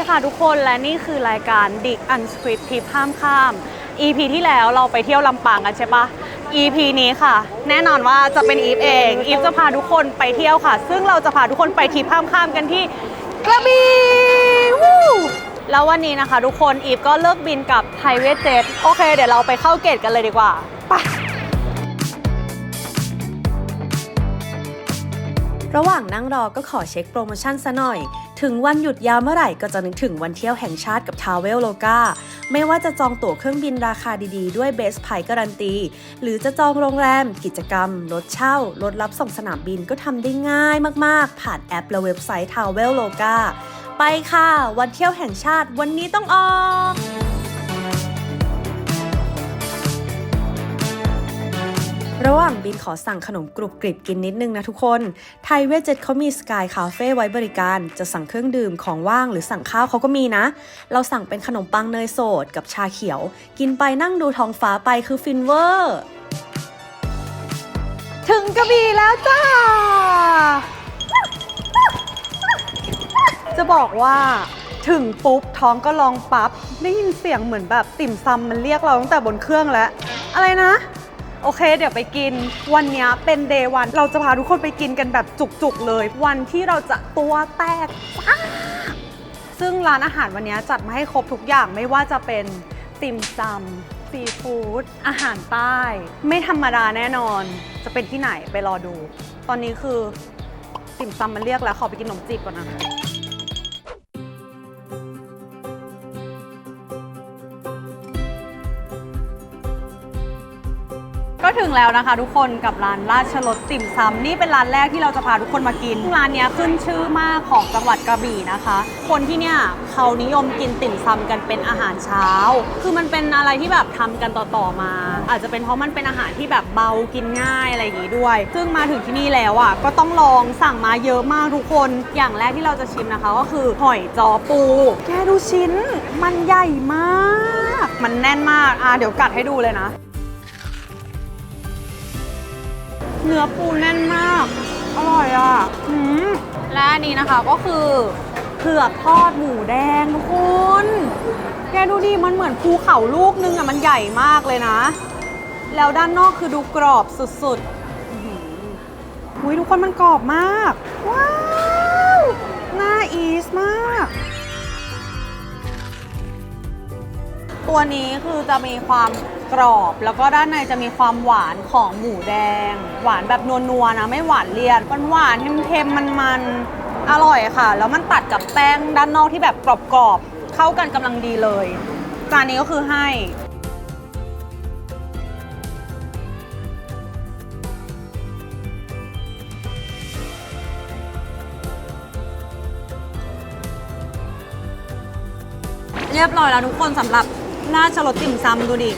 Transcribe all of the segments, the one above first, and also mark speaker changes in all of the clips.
Speaker 1: วัสดีค่ะทุกคนและนี่คือรายการ Dick Unscript ทิปห้ามข้าม EP ที่แล้วเราไปเที่ยวลำปางกันใช่ปะ EP นี้ค่ะ แน่นอนว่าจะเป็นอีฟเองอีฟจะพาทุกคนไปเที่ยวค่ะ ซึ่งเราจะพาทุกคนไปทิปห้ามข้ามกันที่กระบี่วู้แล้ววันนี้นะคะ ทุกคนอีฟก็เลิกบินกับไทยเวทเจ็ตโอเค เดี๋ยวเราไปเข้าเกตกันเลยดีกว่าไป
Speaker 2: ระหว่างนั่งรอก็ขอเช็คโปรโมชั่นซะหน่อย ถึงวันหยุดยาวเมื่อไหร่ก็จะนึกถึงวันเที่ยวแห่งชาติกับทาวเวลโลกาไม่ว่าจะจองตั๋วเครื่องบินราคาดีๆ ด้วยเบสไพการันตี หรือจะจองโรงแรม กิจกรรม รถเช่า รถรับส่งสนามบินก็ทำได้ง่ายมากๆ ผ่านแอปและเว็บไซต์ทาวเวลโลกาไปค่ะ วันเที่ยวแห่งชาติวันนี้ต้องออก ระหว่างบินขอสั่งขนมกรุบกริบกินนิดนึงนะทุกคน ไทยเวจเจ็ตเขามีสกายคาเฟ่ไว้บริการ จะสั่งเครื่องดื่มของว่างหรือสั่งข้าวเขาก็มีนะ เราสั่งเป็นขนมปังเนยสดกับชาเขียว กินไปนั่งดูท้องฟ้าไปคือฟินเวอร์
Speaker 1: ถึงกระบี่แล้วจ้า จะบอกว่าถึงปุ๊บท้องก็ลองปั๊บได้ยินเสียงเหมือนแบบติ่มซำมันเรียกเราตั้งแต่บนเครื่องแล้ว อะไรนะ โอเค เดี๋ยวไปกิน วันนี้เป็นเดย์วัน เราจะพาทุกคนไปกินกันแบบจุกๆเลย วันที่เราจะตัวแตกจ้าซึ่งร้านอาหารวันนี้จัดมาให้ครบทุกอย่างไม่ว่าจะเป็นติ่มซำซีฟู้ดอาหารใต้ ไม่ธรรมดาแน่นอน จะเป็นที่ไหนไปรอดู ตอนนี้คือติ่มซำมันเรียกแล้วขอไปกินขนมจีบก่อนนะ ก็ถึงแล้วนะคะ ทุกคนกับร้านราชรสติ่มซำนี่เป็นร้านแรกที่เราจะพาทุกคนมากิน ร้านนี้ขึ้นชื่อมากของจังหวัดกระบี่นะคะ คนที่เนี่ยเขานิยมกินติ่มซำกันเป็นอาหารเช้า คือมันเป็นอะไรที่แบบทำกันต่อๆมา อาจจะเป็นเพราะมันเป็นอาหารที่แบบเบากินง่ายอะไรอย่างงี้ด้วย ซึ่งมาถึงที่นี่แล้วอะก็ต้องลองสั่งมาเยอะมากทุกคนอย่างแรกที่เราจะชิมนะคะ ก็คือหอยจอปู แกดูชิ้น มันใหญ่มาก มันแน่นมากอะเดี๋ยวกัดให้ดูเลยนะ เนื้อปูแน่นมาก อร่อยอะหืมและอันนี้นะคะก็คือเผือกทอดหมูแดงทุกคนแกดูดิมันเหมือนภูเขาลูกนึงอะมันใหญ่มากเลยนะ แล้วด้านนอกคือดูกรอบสุดๆอุ้ยทุกคนมันกรอบมาก ว้าว น่าอีสมาก ตัวนี้คือจะมีความกรอบ แล้วก็ด้านในจะมีความหวานของหมูแดง หวานแบบนัวๆนะไม่หวานเลี่ยนมันหวานเค็มๆมันๆอร่อยค่ะ แล้วมันตัดกับแป้งด้านนอกที่แบบกรอบๆเข้ากันกำลังดีเลยจานนี้ก็คือให้เรียบร้อยแล้วทุกคนสำหรับ น่าชรสติ่มซำดูดิ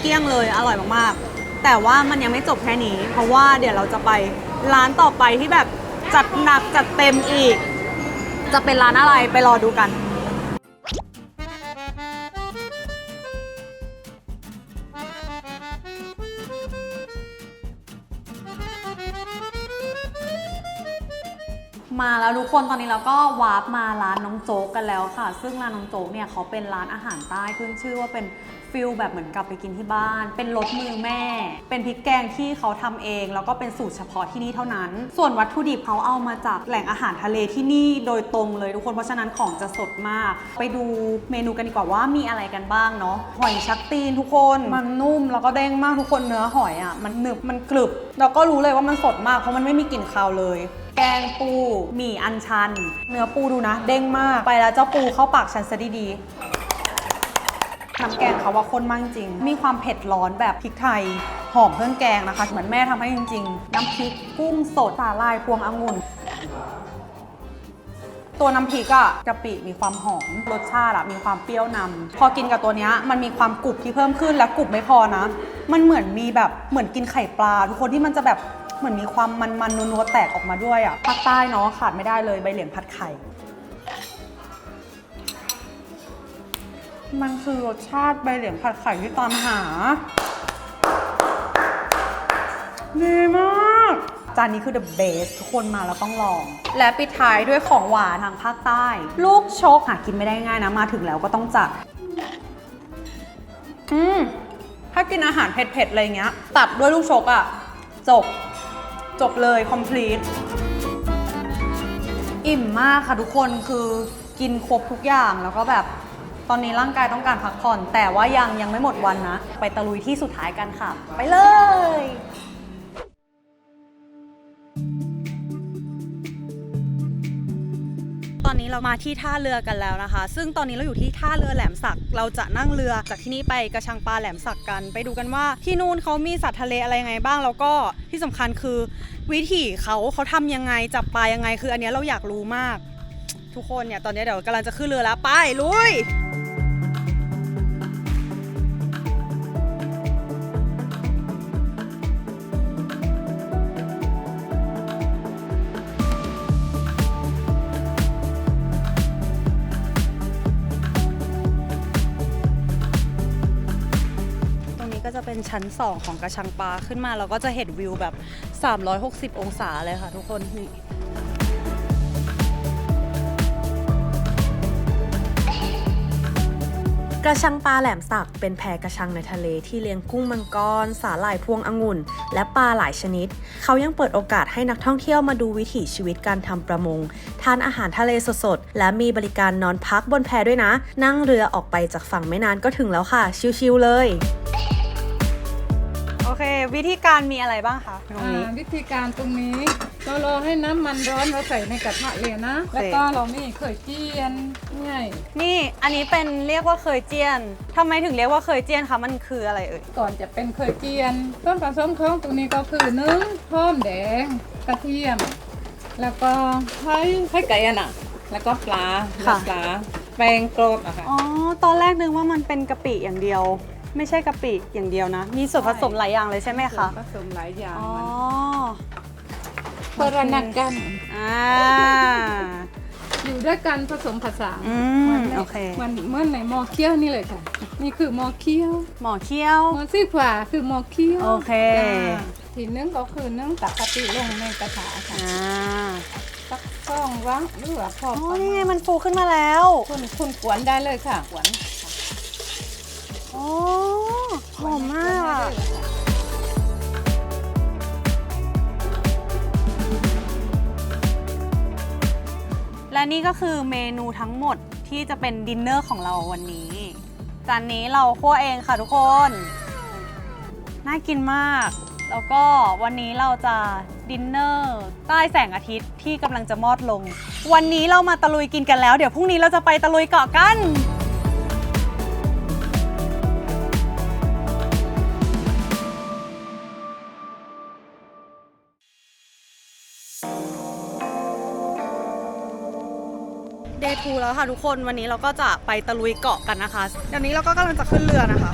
Speaker 1: เกลี้ยงเลยอร่อยมากๆ แต่ว่ามันยังไม่จบแค่นี้ เพราะว่าเดี๋ยวเราจะไปร้านต่อไปที่แบบจัดหนักจัดเต็มอีก จะเป็นร้านอะไรไปรอดูกัน มาแล้วทุกคนตอนนี้เราก็วาร์ปมาร้านน้องโจ๊กกันแล้วค่ะ ซึ่งร้านน้องโจ๊กเนี่ยเขาเป็นร้านอาหารใต้ขึ้นชื่อว่าเป็นฟิลแบบเหมือนกลับไปกินที่บ้าน เป็นรสมือแม่ เป็นพริกแกงที่เขาทำเอง แล้วก็เป็นสูตรเฉพาะที่นี่เท่านั้น ส่วนวัตถุดิบเขาเอามาจากแหล่งอาหารทะเลที่นี่โดยตรงเลยทุกคน เพราะฉะนั้นของจะสดมาก ไปดูเมนูกันดีกว่าว่ามีอะไรกันบ้างเนาะ หอยชักตีนทุกคน มันนุ่มแล้วก็เด้งมากทุกคนเนื้อหอยอะ มันหนึบ มันกรึบ แล้วก็รู้เลยว่ามันสดมากเพราะมันไม่มีกลิ่นคาวเลย แกงปูหมี่อันชัน เนื้อปูดูนะ เด้งมากไปแล้วเจ้าปูเข้าปากฉันซะดีๆน้ำแกงเขาว่าข้นมากจริง มีความเผ็ดร้อนแบบพริกไทยหอมเครื่องแกงนะคะ เหมือนแม่ทำให้จริง ๆ น้ำพริกกุ้งสดสาลายพวงองุ่นตัวน้ำพริกอะกะปิมีความหอมรสชาติอะมีความเปรี้ยวนำพอกินกับตัวเนี้ยมันมีความกรุบที่เพิ่มขึ้นและกรุบไม่พอนะ มันเหมือนมีแบบเหมือนกินไข่ปลา ทุกคนที่มันจะแบบ เหมือนมีความมันๆนัวๆแตกออกมาด้วยอะภาคใต้เนาะขาดไม่ได้เลยใบเหลียงผัดไข่ มันคือรสชาติใบเหลียงผัดไข่ที่ตามหาดีมากจจานนี้คือ the best ทุกคนมาแล้วต้องลอง และปิดท้ายด้วยของหวานทางภาคใต้ ลูกชกหากินไม่ได้ง่ายนะ มาถึงแล้วก็ต้องจัด อืมถ้ากินอาหารเผ็ดๆอะไรเงี้ย ตัดด้วยลูกชกอะ่ะ จบ จบเลย complete อิ่มมากค่ะทุกคนคือกินครบทุกอย่างแล้วก็แบบตอนนี้ร่างกายต้องการพักผ่อน แต่ว่ายังยังไม่หมดวันนะ ไปตะลุยที่สุดท้ายกันค่ะ ไปเลย มาที่ท่าเรือกันแล้วนะคะ ซึ่งตอนนี้เราอยู่ที่ท่าเรือแหลมสัก เราจะนั่งเรือจากที่นี่ไปกระชังปลาแหลมสักกัน ไปดูกันว่าที่นู่นเขามีสัตว์ทะเลอะไรยังไงบ้าง แล้วก็ที่สำคัญคือ วิถีเขาเขาทำยังไงจับปลายังไง คืออันนี้เราอยากรู้มาก ทุกคนเนี่ยตอนนี้เดี๋ยวกำลังจะขึ้นเรือแล้วไปลุย ชั้น 2 ของกระชังปลาขึ้นมาเราก็จะเห็นวิวแบบ 360 องศาเลยค่ะทุกคนนี่
Speaker 2: กระชังปลาแหลมสักเป็นแพกระชังในทะเลที่เลี้ยงกุ้งมังกร สาหร่ายพวงองุ่น และปลาหลายชนิด เขายังเปิดโอกาสให้นักท่องเที่ยวมาดูวิถีชีวิตการทำประมง ทานอาหารทะเลสดๆ และมีบริการนอนพักบนแพด้วยนะ นั่งเรือออกไปจากฝั่งไม่นานก็ถึงแล้วค่ะ ชิวๆเลย
Speaker 1: เค วิธีการมีอะไรบ้างคะตรงนี้
Speaker 3: อ่าวิธีการตรงนี้เรารอให้น้ำมันร้อนเราใส่ในกระทะเลยนะ
Speaker 1: โอเค
Speaker 3: แล้วก็เรามีเคยเจียนง่าย
Speaker 1: นี่อันนี้เป็นเรียกว่าเคยเจียนทำไมถึงเรียกว่าเคยเจียนคะมันคืออะไรเอ่ย
Speaker 3: ก่อนจะเป็นเคยเจียนต้นผสมของตรงนี้ก็คือนึ่งหอมแดงกระเทียม แล้วก็ไข่ไข่ไก่อะน่ะแล้วก็ปลา
Speaker 1: ค่ะ
Speaker 3: ปลาแป้งกรอบอะค่ะ
Speaker 1: อ๋อตอนแรกนึกว่ามันเป็นกะปิอย่างเดียว ไม่ใช่กะปิอย่างเดียวนะ มีส่วนผสมหลายอย่างเลยใช่ไหมคะ
Speaker 3: ผสมหลายอย่าง
Speaker 1: อ๋อ
Speaker 3: มันเพื่อนักกัน
Speaker 1: อ่า
Speaker 3: อยู่ด้วยกันผสมผสาน
Speaker 1: อืม
Speaker 3: ใน
Speaker 1: โอเค
Speaker 3: มันเหมื่อนในหม้อเคี่ยวนี่เลยค่ะ นี่คือหม้อเคี่ยว
Speaker 1: หมอเคี้ยว
Speaker 3: หม้อซี่ขวาคือหม้อเคี่ยว
Speaker 1: โอเค
Speaker 3: จ้าทีนึงก็คือนึ่งตักกะปิลงในกระถาค่ะ
Speaker 1: อ่า
Speaker 3: สักซ่องวังหรือว่าพอ
Speaker 1: อ๋อนี่ไงมันฟูขึ้นมาแล้ว
Speaker 3: คุณคุณกวนได้เลยค่ะกวน
Speaker 1: โอ้หอมมากอะและนี่ก็คือเมนูทั้งหมดที่จะเป็นดินเนอร์ของเราวันนี้ จานนี้เราคั่วเองค่ะทุกคน น่ากินมาก แล้วก็วันนี้เราจะดินเนอร์ใต้แสงอาทิตย์ที่กำลังจะมอดลง วันนี้เรามาตะลุยกินกันแล้ว เดี๋ยวพรุ่งนี้เราจะไปตะลุยเกาะกัน เดย์ทูแล้วค่ะทุกคนวันนี้เราก็จะไปตะลุยเกาะกันนะคะเดี๋ยวนี้เราก็กำลังจะขึ้นเรือนะคะ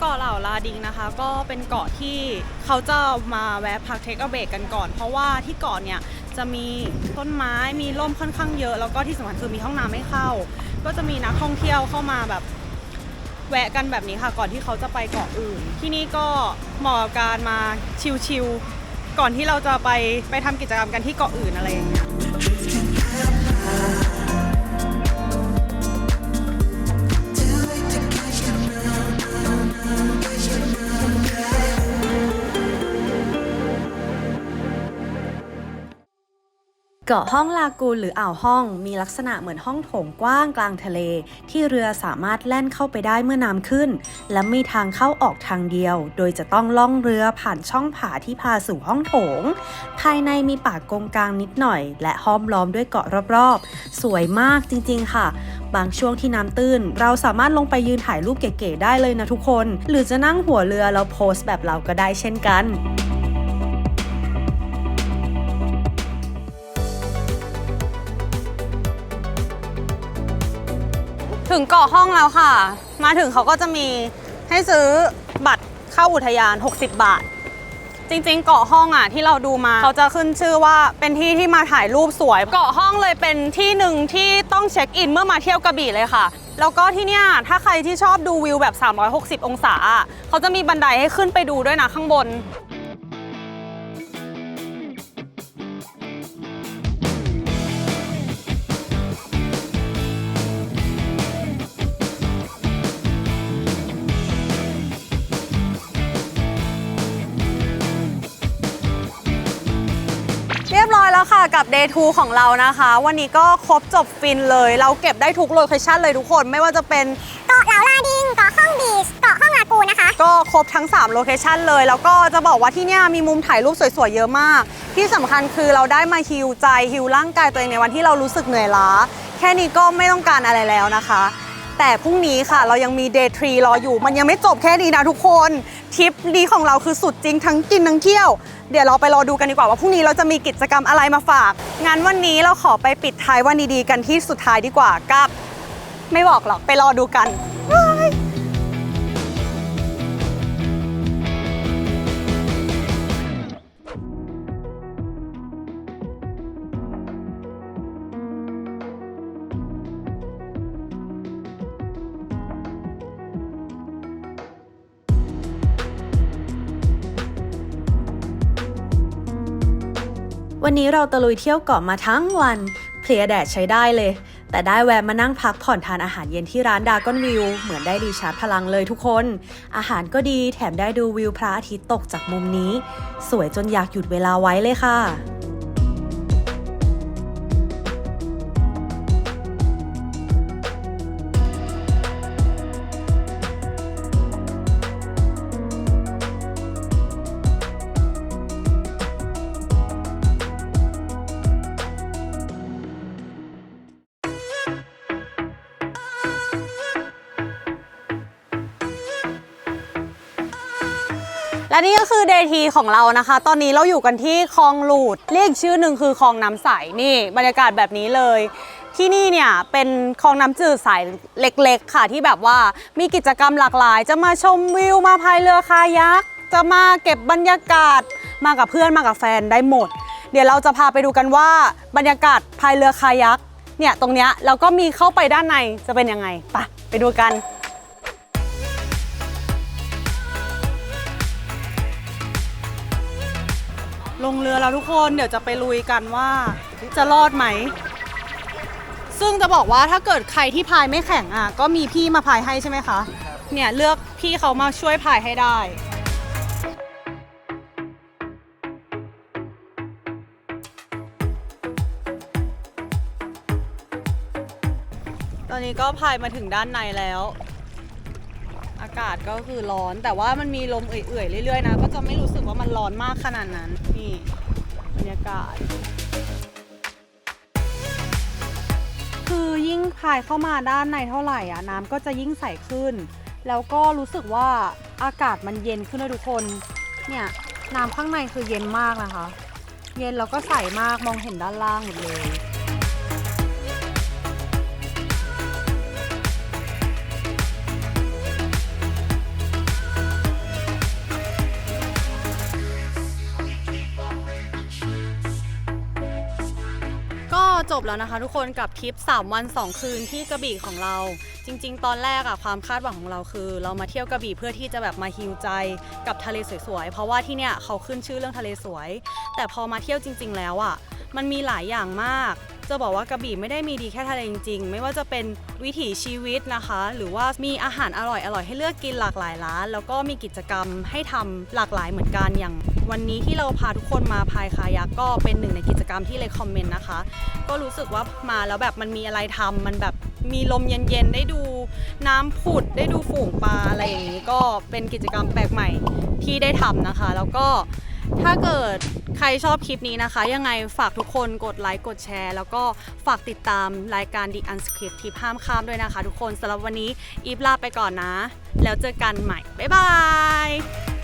Speaker 1: เกาะเหล่าลาดิงนะคะ ก็เป็นเกาะที่เขาจะมาแวะพักเทคเอาเบรกกันก่อน เพราะว่าที่เกาะเนี่ยจะมีต้นไม้มีร่มค่อนข้างเยอะ แล้วก็ที่สำคัญคือมีห้องน้ำให้เข้า ก็จะมีนักท่องเที่ยวเข้ามาแบบแวะกันแบบนี้ค่ะ ก่อนที่เขาจะไปเกาะอื่น ที่นี่ก็เหมาะกับการมาชิลๆก่อนที่เราจะไปไปทำกิจกรรมกันที่เกาะอื่นอะไรอย่างเงี้ย
Speaker 2: เกาะห้องลากูนหรืออ่าวห้องมีลักษณะเหมือนห้องโถงกว้างกลางทะเล ที่เรือสามารถแล่นเข้าไปได้เมื่อน้ำขึ้น และมีทางเข้าออกทางเดียว โดยจะต้องล่องเรือผ่านช่องผาที่พาสู่ห้องโถง ภายในมีป่ากงกลางนิดหน่อย และห้อมล้อมด้วยเกาะรอบๆ สวยมากจริงๆค่ะ บางช่วงที่น้ำตื้น เราสามารถลงไปยืนถ่ายรูปเก๋ๆได้เลยนะทุกคน หรือจะนั่งหัวเรือแล้วโพสต์แบบเราก็ได้เช่นกัน
Speaker 1: ถึงเกาะห้องแล้วค่ะ มาถึงเขาก็จะมีให้ซื้อบัตรเข้าอุทยาน 60 บาท จริงๆ เกาะห้องอะที่เราดูมา เขาจะขึ้นชื่อว่าเป็นที่ที่มาถ่ายรูปสวย เกาะห้องเลยเป็นที่หนึ่งที่ต้องเช็คอินเมื่อมาเที่ยวกระบี่เลยค่ะ แล้วก็ที่เนี่ยถ้าใครที่ชอบดูวิวแบบ 360 องศา เขาจะมีบันไดให้ขึ้นไปดูด้วยนะข้างบน กับ Day 2 ของเรานะคะ วันนี้ก็ครบจบฟินเลย เราเก็บได้ทุกโลเคชั่นเลยทุกคนไม่ว่าจะเป็น
Speaker 4: เกาะเหลาลาดิงเกาะห้องบีชเกาะห้องลากูนนะคะ
Speaker 1: ก็ครบทั้ง 3 โลเคชันเลย แล้วก็จะบอกว่าที่เนี่ยมีมุมถ่ายรูปสวยๆ เยอะมาก ที่สำคัญคือเราได้มาฮิวใจฮิวร่างกายตัวเองในวันที่เรารู้สึกเหนื่อยล้า แค่นี้ก็ไม่ต้องการอะไรแล้วนะคะแต่พรุ่งนี้ค่ะ เรายังมี Day 3รออยู่ มันยังไม่จบแค่นี้นะทุกคนทริปนี้ของเราคือสุดจริงทั้งกินทั้งเที่ยว เดี๋ยวเราไปรอดูกันดีกว่าว่าพรุ่งนี้เราจะมีกิจกรรมอะไรมาฝาก งานวันนี้เราขอไปปิดท้ายวันดีๆกันที่สุดท้ายดีกว่ากับ ไม่บอกหรอกไปรอดูกัน
Speaker 2: วันนี้เราตะลุยเที่ยวเกาะมาทั้งวัน เพลียแดดใช้ได้เลย แต่ได้แวะมานั่งพักผ่อนทานอาหารเย็นที่ร้านดากอนวิว เหมือนได้รีชาร์จพลังเลยทุกคน อาหารก็ดีแถมได้ดูวิวพระอาทิตย์ตกจากมุมนี้ สวยจนอยากหยุดเวลาไว้เลยค่ะ
Speaker 1: และนี่ก็คือเดทีของเรานะคะ ตอนนี้เราอยู่กันที่คลองหลูด เรียกชื่อหนึ่งคือคลองน้ำใส นี่บรรยากาศแบบนี้เลย ที่นี่เนี่ยเป็นคลองน้ำจืดใสเล็กๆ ค่ะที่แบบว่ามีกิจกรรมหลากหลาย จะมาชมวิวมาพายเรือคายักจะมาเก็บบรรยากาศมากับเพื่อนมากับแฟนได้หมด เดี๋ยวเราจะพาไปดูกันว่าบรรยากาศพายเรือคายักเนี่ยตรงเนี้ยแล้วก็มีเข้าไปด้านในจะเป็นยังไงไปไปดูกัน ลงเรือแล้วทุกคนเดี๋ยวจะไปลุยกันว่าจะรอดไหม ซึ่งจะบอกว่าถ้าเกิดใครที่พายไม่แข็งอะก็มีพี่มาพายให้ใช่ไหมคะ เนี่ยเลือกพี่เขามาช่วยพายให้ได้ตอนนี้ก็พายมาถึงด้านในแล้วากาศก็คือร้อน แต่ว่ามันมีลมเอื่อยๆเรื่อยๆนะ ก็จะไม่รู้สึกว่ามันร้อนมากขนาดนั้น นี่บรรยากาศ คือยิ่งพายเข้ามาด้านในเท่าไหร่อะน้ำก็จะยิ่งใสขึ้น แล้วก็รู้สึกว่าอากาศมันเย็นขึ้นเลยทุกคน เนี่ยน้ำข้างในคือเย็นมากนะคะ เย็นแล้วก็ใสมากมองเห็นด้านล่างหมดเลย จบแล้วนะคะทุกคนกับทริป 3 วัน 2 คืนที่กระบี่ของเรา จริง ๆ ตอนแรกอะความคาดหวังของเราคือ เรามาเที่ยวกระบี่เพื่อที่จะแบบมาฮิวใจกับทะเลสวยๆ เพราะว่าที่เนี่ยเขาขึ้นชื่อเรื่องทะเลสวย แต่พอมาเที่ยวจริง ๆ แล้วอะมันมีหลายอย่างมาก จะบอกว่ากระบี่ไม่ได้มีดีแค่ทะเลจริงๆ ไม่ว่าจะเป็นวิถีชีวิตนะคะ หรือว่ามีอาหารอร่อยๆให้เลือกกินหลากหลายร้าน แล้วก็มีกิจกรรมให้ทำหลากหลายเหมือนกันอย่าง วันนี้ที่เราพาทุกคนมาพายคายักก็เป็นหนึ่งในกิจกรรมที่เลยคอมเมนต์นะคะ ก็รู้สึกว่ามาแล้วแบบมันมีอะไรทำมันแบบมีลมเย็นๆ ได้ดูน้ำผุดได้ดูฝูงปลาอะไรอย่างนี้ก็เป็นกิจกรรมแปลกใหม่ที่ได้ทำนะคะ แล้วก็ ถ้าเกิดใครชอบคลิปนี้นะคะ ยังไงฝากทุกคนกดไลค์กดแชร์ แล้วก็ฝากติดตามรายการ The Unscript ที่ห้ามข้ามด้วยนะคะ ทุกคนสำหรับวันนี้อีฟลาไปก่อนนะ แล้วเจอกันใหม่ บ๊ายบาย